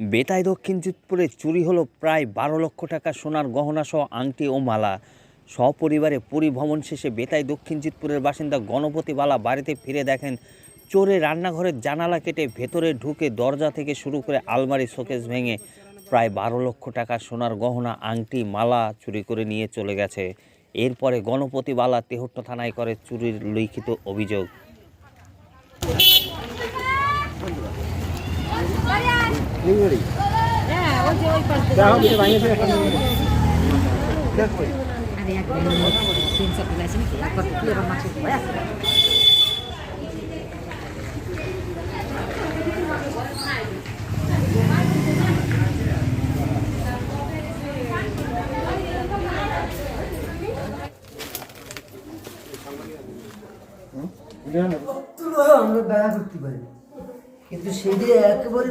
বেতাই দক্ষিণ চিতপুরে চুরি হলো প্রায় বারো লক্ষ টাকা সোনার গহনা সহ আংটি ও মালা। সপরিবারে পরিভ্রমণ শেষে বেতাই দক্ষিণ চিতপুরের বাসিন্দা গণপতি বালা বাড়িতে ফিরে দেখেন, চোরে রান্নাঘরের জানালা কেটে ভেতরে ঢুকে দরজা থেকে শুরু করে আলমারি শোকেস ভেঙে প্রায় বারো লক্ষ টাকা সোনার গহনা, আংটি, মালা চুরি করে নিয়ে চলে গেছে। এরপরে গণপতি বালা তেহট্ট থানায় করে চুরির লিখিত অভিযোগ। আমরা বেড়া করতে পারি। কিন্তু সেটা একেবারে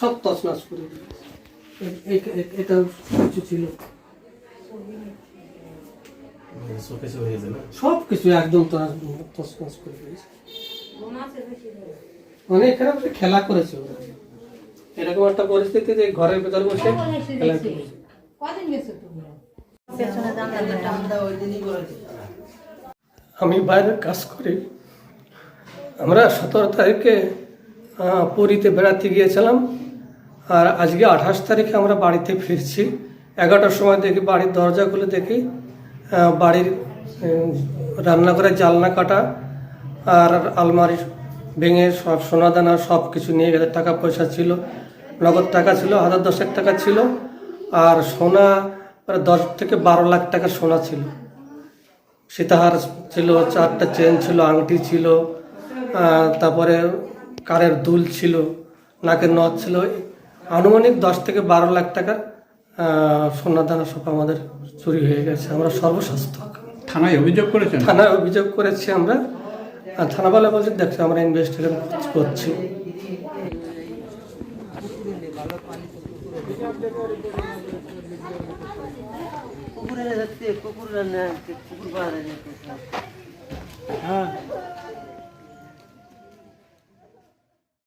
সব তছনছ করে। এটা কিছু ছিল। শোকেশে সব কিছু একদম তছনছ করে দিয়েছে মানে এখানে খেলা করেছে ওরা। এরকম একটা পরিস্থিতি যে ঘরের ভেতর বসে খেলা করেছে। আমি বাইরে কাজ করি। আমরা সতেরো তারিখে পুরীতে বেড়াতে গিয়েছিলাম। আর আজকে আঠাশ তারিখে আমরা বাড়িতে ফিরছি। এগারোটার সময় দেখি বাড়ির দরজা খুলে দেখি বাড়ির রান্নাঘরের জালনা কাটা আর আলমারি ভেঙে সব সোনাদানা সব কিছু নিয়ে গেছে টাকা পয়সা ছিল, নগদ টাকা ছিল, হাজার দশেক টাকা ছিল আর সোনা প্রায় দশ থেকে বারো লাখ টাকা সোনা ছিল। সীতাহার ছিল, চারটা চেন ছিল, আংটি ছিল তারপরে কারের দুল ছিল নাকের নথ ছিল আনুমানিক দশ থেকে বারো লাখ টাকার আহ, সোনা দানা সব আমাদের চুরি হয়ে গেছে। আমরা সর্বস্বাস্থ্য। থানায় অভিযোগ করেছেন? থানায় অভিযোগ করেছি আমরা। আর থানাওয়ালা বলছে দেখছি আমরা ইনভেস্টিগেশন করছি। কুকুরের কুকুর রান্না কুকুর পাহাড়ে হ্যাঁ।